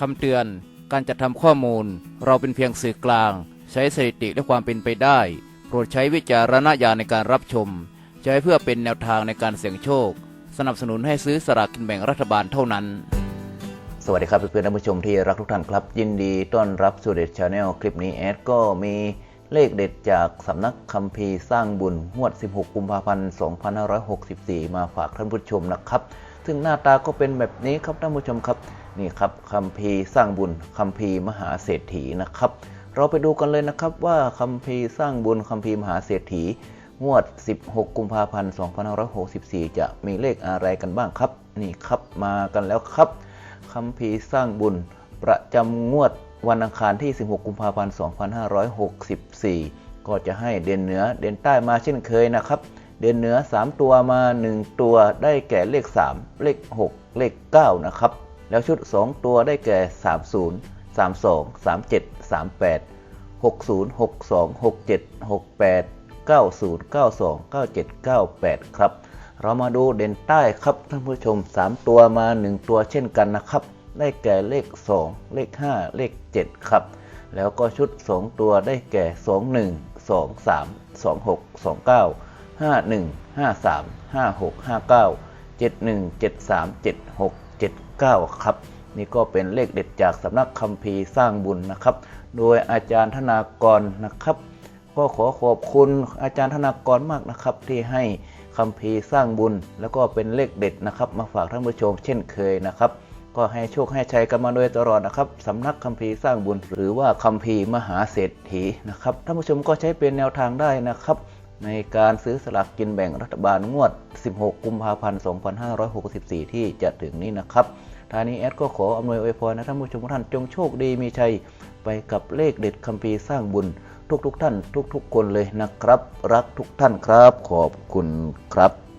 คำเตือน การจัดทำข้อมูล เราเป็นเพียงสื่อกลาง ใช้สถิติและความเป็นไปได้ โปรดใช้วิจารณญาณในการรับชม ใช้เพื่อเป็นแนวทางในการเสี่ยงโชค สนับสนุนให้ซื้อสลากกินแบ่งรัฐบาลเท่านั้น สวัสดีครับเพื่อนๆท่านผู้ชมที่รักทุกท่านครับ ยินดีต้อนรับสู่เด็ดชาแนลคลิปนี้แอดก็มีเลขเด็ดจากสำนักคัมภีร์สร้างบุญงวด 16 กุมภาพันธ์ 2564 มาฝากท่านผู้ชมนะครับ ซึ่งหน้าตาก็เป็นแบบนี้ครับท่านผู้ชมครับนี่ครับคัมภีร์สร้างบุญคัมภีร์มหาเศรษฐีนะครับ เราไปดูกันเลยนะครับว่าคัมภีร์สร้างบุญคัมภีร์มหาเศรษฐีงวด 16 กุมภาพันธ์ 2564 จะมีเลขอะไรกันบ้างครับ นี่ครับมากันแล้วครับคัมภีร์สร้างบุญประจำงวดวันอังคารที่ 16 กุมภาพันธ์ 2564 ก็จะให้เด่นเหนือเด่นใต้มาเช่นเคยนะครับ เด่นเหนือ 3 ตัวมา 1 ตัวได้แก่เลข 3 เลข 6 เลข 9 นะครับ แล้วชุด 2 ตัวได้แก่ 30 32 37 38 60 62 67 68 90 92 97 98 ครับ เรามาดูเด่นใต้ครับท่านผู้ชม 3 ตัวมา 1 ตัวเช่นกันนะครับ ได้แก่เลข 2 เลข 5 เลข 7 ครับ แล้วก็ชุด 2 ตัวได้แก่ 21 23 26 29 51 53 56 59 71 73 76 79 ครับ นี่ก็เป็นเลขเด็ดจากสำนักคัมภีร์สร้างบุญนะครับ โดยอาจารย์ธนากรนะครับ ก็ขอขอบคุณอาจารย์ธนากรมากนะครับ ที่ให้คัมภีร์สร้างบุญ แล้วก็เป็นเลขเด็ดนะครับ มาฝากท่านผู้ชมเช่นเคยนะครับก็ให้โชคให้ชัยกันมาโดยตลอดนะครับสำนักคัมภีร์สร้างบุญ หรือว่าคัมภีร์มหาเศรษฐีนะครับท่านผู้ชมก็ใช้เป็นแนวทางได้นะครับ ในการซื้อสลากกินแบ่งรัฐบาลงวด 16 กุมภาพันธ์ 2564 ที่จะถึงนี้นะครับทานี้แอดก็ขออำนวยอวยพรนะท่านผู้ชมทุกท่านจงโชคดีมีชัยไปกับเลขเด็ดคัมภีร์สร้างบุญ ทุกๆทท่าน ทุกๆคนเลยนะครับ รักทุกท่านครับ ขอบคุณครับ